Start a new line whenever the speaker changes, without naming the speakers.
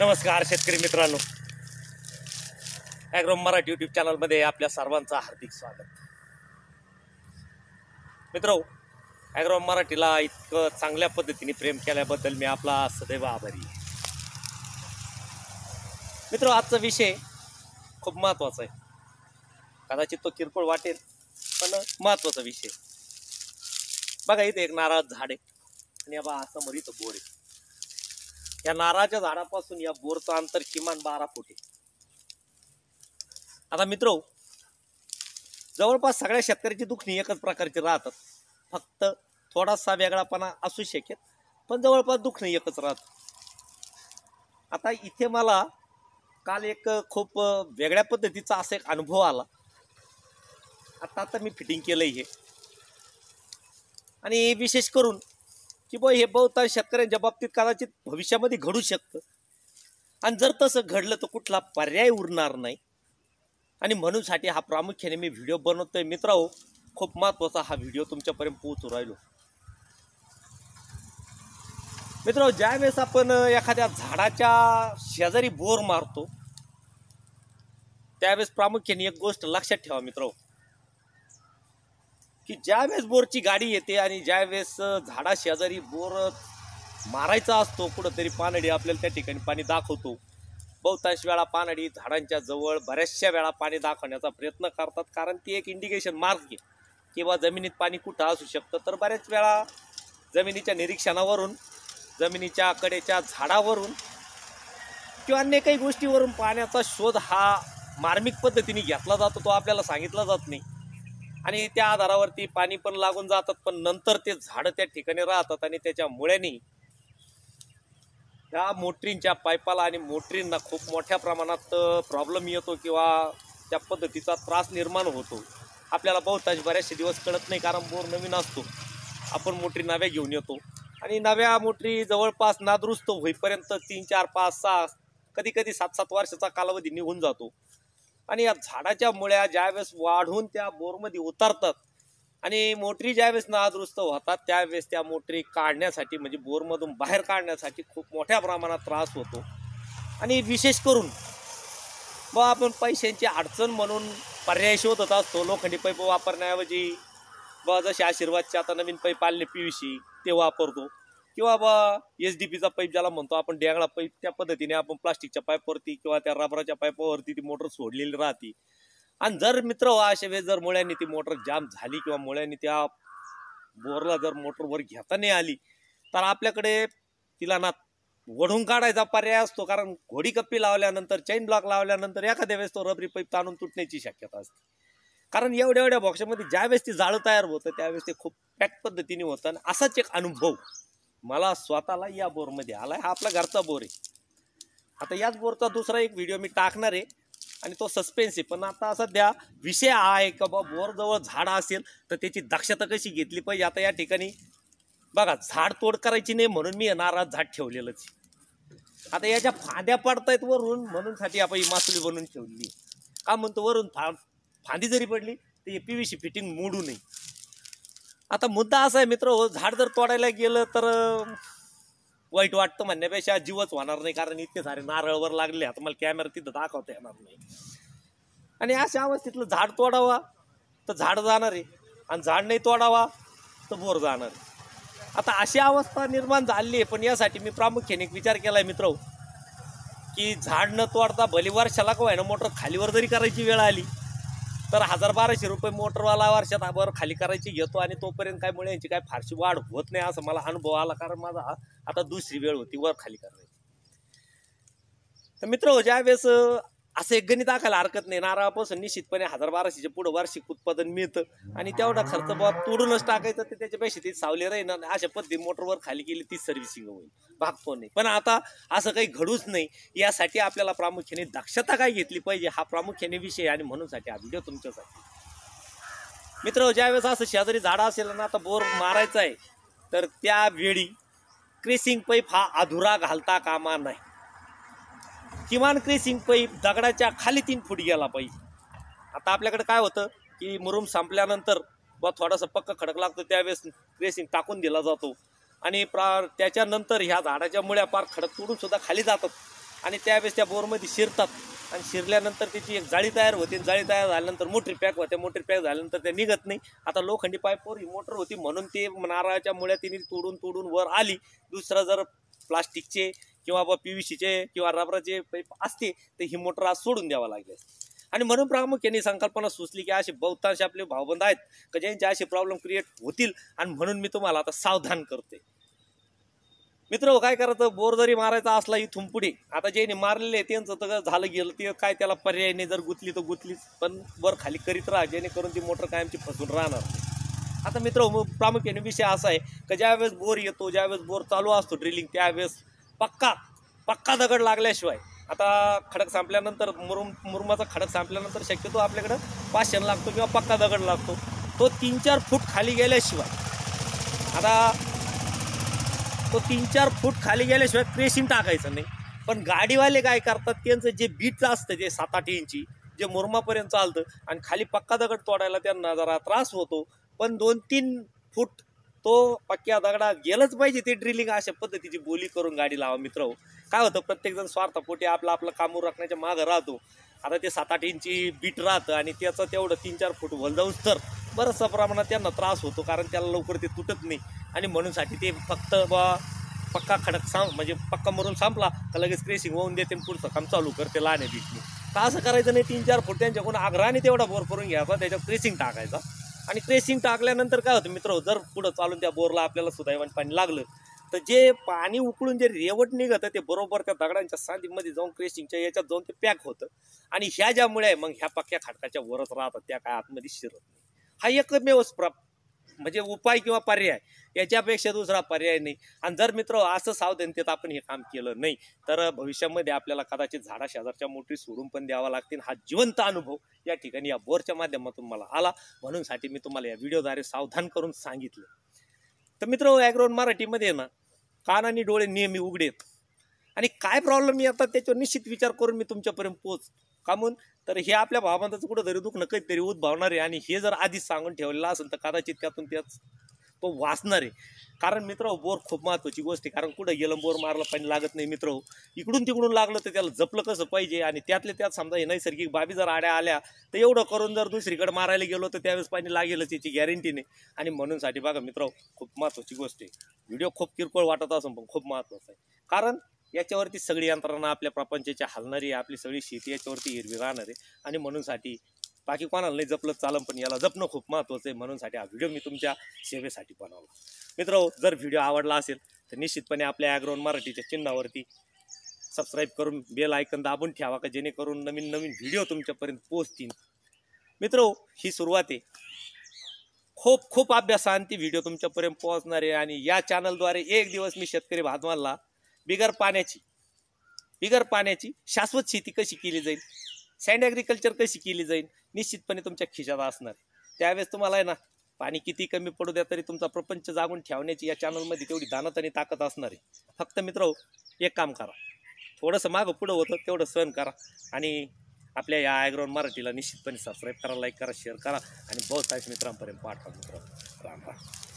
नमस्कार शेतकरी मित्रांनो. ॲग्रोम मराठी यूट्यूब चॅनलमध्ये आपल्या सर्वांचं हार्दिक स्वागत. मित्र ॲग्रोम मराठीला इतकं चांगल्या पद्धतीने प्रेम केल्याबद्दल मी आपला सदैव आभारी आहे. मित्र आजचा विषय खूप महत्त्वाचा आहे. कदाचित तो किरकोळ वाटेल पण महत्त्वाचा विषय बघा इथे एक नारळ झाड आहे. आणि या समोर इथं बोर आहे. या नारळाच्या झाडापासून या बोरचं अंतर किमान बारा फूट आहे. आता मित्र जवळपास सगळ्या शेतकऱ्याची दुखणी एकच प्रकारची राहतात. फक्त थोडासा वेगळापणा असू शकेल पण जवळपास दुखणी एकच राहत आता इथे मला काल एक खूप वेगळ्या पद्धतीचा असा एक अनुभव आला. आता आता मी फिटिंग केलं हे. आणि विशेष करून की बा हे बहुतांश शेतकऱ्यांच्या बाबतीत कदाचित भविष्यामध्ये घडू शकतं. आणि जर तसं घडलं तर कुठला पर्याय उरणार नाही. आणि म्हणूनसाठी हा प्रामुख्याने मी व्हिडिओ बनवतोय. मित्र हो खूप महत्त्वाचा हा व्हिडिओ तुमच्यापर्यंत पोहोचू राहिलो. मित्र ज्यावेळेस आपण एखाद्या झाडाच्या शेजारी बोर मारतो त्यावेळेस प्रामुख्याने एक गोष्ट लक्षात ठेवा मित्र की ज्यावेळेस बोरची गाडी येते आणि ज्यावेळेस झाडा शेजारी बोर मारायचा असतो कुठंतरी पानडी आपल्याला त्या ठिकाणी पाणी दाखवतो. बहुतांश वेळा पानडी झाडांच्या जवळ बऱ्याचशा वेळा पाणी दाखवण्याचा प्रयत्न करतात कारण ती एक इंडिकेशन मार्क आहे. किंवा जमिनीत पाणी कुठं असू शकतं तर बऱ्याच वेळा जमिनीच्या निरीक्षणावरून जमिनीच्या कडेच्या झाडावरून किंवा अन्य काही गोष्टीवरून पाण्याचा शोध हा मार्मिक पद्धतीने घेतला जातो तो आपल्याला सांगितला जात नाही. आणि त्या आधारावरती पाणी पण लागून जातात पण नंतर ते झाडं त्या ठिकाणी राहतात आणि त्याच्या मुळ्यानी त्या मोटरींच्या पाईपाला आणि मोटरींना खूप मोठ्या प्रमाणात प्रॉब्लेम येतो किंवा त्या पद्धतीचा त्रास निर्माण होतो. आपल्याला बहुतांश बऱ्याचशे दिवस कळत नाही कारण बोर नवीन असतो. आपण मोटरी नव्या घेऊन येतो. आणि नव्या मोटरी जवळपास नादुरुस्त होईपर्यंत तीन चार पाच सहा कधी कधी सात सात वर्षाचा कालावधी निघून जातो. आणि या झाडाच्या मुळ्या ज्यावेळेस वाढून त्या बोरमध्ये उतरतात आणि मोटरी ज्यावेळेस नादुरुस्त होतात त्यावेळेस त्या मोटरी काढण्यासाठी म्हणजे बोरमधून बाहेर काढण्यासाठी खूप मोठ्या प्रमाणात त्रास होतो. आणि विशेष करून व आपण पैशांची अडचण म्हणून पर्याय शोधत असतो. लोखंडी पैप वापरण्याऐवजी बा जसे आशीर्वादचे आता नवीन पैप आले पी व्ही सी ते वापरतो. किंवा बा एस डी पीचा पाईप ज्याला म्हणतो आपण डेंगळा पाईप त्या पद्धतीने आपण प्लास्टिकच्या पाईपवरती किंवा त्या रबराच्या पाईपावरती ती मोटर सोडलेली राहते. आणि जर मित्र हो, अशा वेळेस जर मुळ्यांनी ती मोटर जाम झाली किंवा मुळ्यांनी त्या बोरला जर मोटरवर घेता नाही आली तर आपल्याकडे तिला ना वढून काढायचा पर्याय असतो. कारण घोडी कप्पी लावल्यानंतर चैन ब्लॉक लावल्यानंतर एखाद्या वेळेस तो रबरी पाईप ताणून तुटण्याची शक्यता असते. कारण एवढ्या एवढ्या बॉक्समध्ये ज्यावेळेस ती जाळं तयार होतं त्यावेळेस ते खूप पॅक पद्धतीने होतं. आणि असाच एक अनुभव मला स्वतःला या बोरमध्ये आला हा आपला घरचा बोर आहे. आता याच बोरचा दुसरा एक व्हिडिओ मी टाकणार आहे आणि तो सस्पेन्स आहे. पण आता सध्या विषय हा आहे का बा बोरजवळ झाड असेल तर त्याची दक्षता कशी घेतली पाहिजे? आता या ठिकाणी बघा झाड तोड करायची नाही म्हणून मी नाराज झाड ठेवलेलंच आता याच्या फांद्या पडतायत वरून म्हणूनसाठी आपण ही मासुली बनवून ठेवली का म्हणतो वरून फा फांदी जरी पडली तर हे पी व्ही सी फिटिंग मोडू नये. आता मुद्दा असा आहे मित्र हो झाड जर तोडायला गेलं तर वाईट वाटतं म्हणण्यापेक्षा जीवच होणार नाही कारण इतके सारे नारळवर लागले आता मला कॅमेरा तिथं दाखवता येणार नाही. आणि अशा अवस्थेतलं झाड तोडावा तर झाड जाणार आहे. आणि झाड नाही तोडावा तर बोर जाणार आहे. आता अशी अवस्था निर्माण झाली आहे पण यासाठी मी प्रामुख्याने एक विचार केला आहे मित्र हो, की झाड न तोडता भले वर्षाला का ना मोटर खालीवर जरी करायची वेळ आली तर हजार बाराशे रुपये मोटरवाला वर्षात वर खाली करायची घेतो आणि तोपर्यंत काय मुळे यांची काय फारशी वाढ होत नाही असं मला अनुभव आला. कारण माझा आता दुसरी वेळ होती वर खाली करायची. तर मित्र ज्या वेळेस असं एक गणित आखायला हरकत नाही. नारळापासून निश्चितपणे हजार बाराशेचे पुढं वार्षिक उत्पादन मिळतं. आणि तेवढा खर्च बाबा तोडूनच टाकायचं तर त्याच्या पैसे ती सावली राहील अशा पद्धती मोटरवर खाली गेली तीच सर्व्हिसिंग होईल. भागतो नाही. पण आता असं काही घडूच नाही. यासाठी आपल्याला प्रामुख्याने दक्षता काय घेतली पाहिजे हा प्रामुख्याने विषय आणि म्हणूनसाठी हा व्हिडिओ तुमच्यासाठी. मित्र ज्यावेळेस असं शेजारी झाडं असेल ना आता बोर मारायचा आहे तर त्यावेळी क्रेसिंग पाईप हा अधुरा घालता कामा नाही. किमान क्रेसिंग पाईप दगडाच्या खाली तीन फूट गेला पाहिजे. आता आपल्याकडे काय होतं की मुरुम संपल्यानंतर व थोडासा पक्क खडक लागतो त्यावेळेस क्रेसिंग टाकून दिला जातो. आणि प्रा त्याच्यानंतर ह्या झाडाच्या मुळ्या पार खडक तोडून सुद्धा खाली जातात. आणि त्यावेळेस त्या बोरमध्ये शिरतात. आणि शिरल्यानंतर त्याची एक जाळी तयार होते. जाळी तयार झाल्यानंतर मोटरी पॅक होते. मोटरी पॅक झाल्यानंतर ते निघत नाही. आता लोखंडी पाईपवर ही मोटर होती. म्हणून ते नारळाच्या मुळ्या तिने तोडून तोडून वर आली. दुसरं जर प्लास्टिकचे किंवा बा पी व्ही सीचे किंवा रबराचे पाईप असते तर ही मोटर आज सोडून द्यावा लागेल. आणि म्हणून प्रामुख्याने संकल्पना सुचली की असे बहुतांश आपले भावबंद आहेत का ज्यांचे असे प्रॉब्लेम क्रिएट होतील आणि म्हणून मी तुम्हाला आता सावधान करते मित्र काय करायचं? बोर जरी मारायचा असला इथून पुढे आता ज्यांनी मारलेले आहे, त्यांचं तर झालं गेलं ते काय त्याला पर्याय नाही जर गुतली तर गुतलीच पण वर खाली करीत राहा जेणेकरून ती मोटर कायमची फसून राहणार आता मित्र प्रामुख्याने विषय असा आहे की ज्यावेळेस बोर येतो ज्यावेळेस बोर चालू असतो ड्रिलिंग त्यावेळेस पक्का पक्का दगड लागल्याशिवाय. आता खडक संपल्यानंतर मुरुम मुरुमाचा खडक संपल्यानंतर शक्यतो आपल्याकडं पाषाण लागतो किंवा पक्का दगड लागतो. तो तीन चार फूट खाली गेल्याशिवाय आता तो तीन चार फूट खाली गेल्याशिवाय क्रेशिंग टाकायचं नाही. पण गाडीवाले काय करतात त्यांचं जे बीटचं असतं जे सात आठ इंची जे मुरमापर्यंत चालतं आणि खाली पक्का दगड तोडायला त्यांना जरा त्रास होतो. पण दोन तीन फूट तो पक्क्या दगडा गेलंच पाहिजे ते ड्रिलिंग अशा पद्धतीची बोली करून गाडी लावा मित्र. काय होतं प्रत्येकजण स्वार्थपोटी आपलं आपलं कामूर राखण्याच्या मागं राहतो. आता ते सात आठ इंची बीट राहतं आणि त्याचं तेवढं तीन चार फूट वलजाऊस तर बरंचसं प्रमाणात त्यांना त्रास होतो कारण त्याला लवकर ते तुटत नाही. आणि म्हणूनसाठी ते फक्त बा पक्का खडक सांग म्हणजे पक्का मरून संपला का लगेच क्रेसिंग होऊन देते आणि पुढचं काम चालू करते लहान बीटने तर असं करायचं नाही तीन चार फूट त्यांच्याकडून आग्रहाने तेवढा बोर करून घ्यायचा त्याच्यात क्रेसिंग टाकायचा. आणि क्रेसिंग टाकल्यानंतर काय होतं मित्र जर पुढं चालून त्या बोरला आपल्याला सुदैवान पाणी लागलं तर जे पाणी उकळून जे रेवट निघतं ते बरोबर त्या दगडांच्या सांधीमध्ये जाऊन क्रेसिंगच्या याच्यात जाऊन ते पॅक होतं. आणि ह्या ज्यामुळे आहे, मग ह्या पक्क्या खाटकाच्या वरच राहतात त्या काय आतमध्ये शिरत नाही. हा एकमेव प्र म्हणजे उपाय किंवा पर्याय. याच्यापेक्षा दुसरा पर्याय नाही. आणि जर मित्र असं सावधानतेत आपण हे काम केलं नाही तर भविष्यामध्ये आपल्याला कदाचित झाडा शेजारच्या मोठी सोडून पण द्यावा लागतील. हा जिवंत अनुभव या ठिकाणी या बोरच्या माध्यमातून मला आला. म्हणूनसाठी मी तुम्हाला या व्हिडिओद्वारे सावधान करून सांगितलं. तर मित्र ॲग्रोन मराठीमध्ये ना कान आणि डोळे नेहमी उघडेत आणि काय प्रॉब्लेम येतात त्याच्यावर निश्चित विचार करून मी तुमच्यापर्यंत पोहोच कामून तर हे आपल्या भावबांधाचं कुठंतरी दुखणं कधीतरी उद्भवणार आहे. आणि हे जर आधीच सांगून ठेवलेलं असेल तर कदाचित त्यातून त्याच तो वाचणार आहे. कारण मित्र बोर खूप महत्त्वाची गोष्ट आहे. कारण कुठं गेलं बोर मारलं पाणी लागत नाही मित्र. इकडून तिकडून लागलं तर त्याला जपलं कसं पाहिजे? आणि त्यातले त्यात समजा हे नैसर्गिक बाबी जर आड्या आल्या तर एवढं करून जर दुसरीकडे मारायला गेलो तर त्यावेळेस पाणी लागेलच याची गॅरंटी नाही. आणि म्हणूनसाठी बघा मित्र खूप महत्त्वाची गोष्ट आहे. व्हिडिओ खूप किरकोळ वाटत असून पण खूप महत्त्वाचा आहे. कारण याच्यावरती सगळी यंत्रणा आपल्या प्रपंचाची हलणारी आहे. आपली सगळी शेती याच्यावरती हिरवी राहणार आहे. आणि म्हणूनसाठी बाकी कोणाला नाही जपलं चालम पण याला जपणं खूप महत्त्वाचं आहे. म्हणूनसाठी हा व्हिडिओ मी तुमच्या सेवेसाठी बनवला. मित्र जर व्हिडिओ आवडला असेल तर निश्चितपणे आपल्या ॲग्रोन मराठीच्या चिन्हावरती सबस्क्राईब करून बेल ऐकन दाबून ठेवा का जेणेकरून नवीन नवीन व्हिडिओ तुमच्यापर्यंत पोहोचतील. मित्र ही सुरुवात आहे. खूप खूप अभ्यासांती व्हिडिओ तुमच्यापर्यंत पोहोचणार आहे आणि या चॅनलद्वारे एक दिवस मी शेतकरी भातमालला बिगर पाण्याची बिगर पाण्याची शाश्वत शेती कशी केली जाईल सँड ॲग्रिकल्चर कशी केली जाईल? निश्चितपणे तुमच्या खिशात असणार. त्यावेळेस तुम्हाला आहे ना पाणी किती कमी पडू द्या तरी तुमचा प्रपंच जागून ठेवण्याची या चॅनलमध्ये तेवढी दानत आणि ताकद असणार आहे. फक्त मित्र एक काम करा. थोडंसं मागं पुढं होतं तेवढं सहन करा. आणि आपल्या या ॲग्राउंड मराठीला निश्चितपणे सबस्क्राईब करा लाईक करा शेअर करा. आणि बहुत मित्रांपर्यंत पाठवा मित्र. राम राम.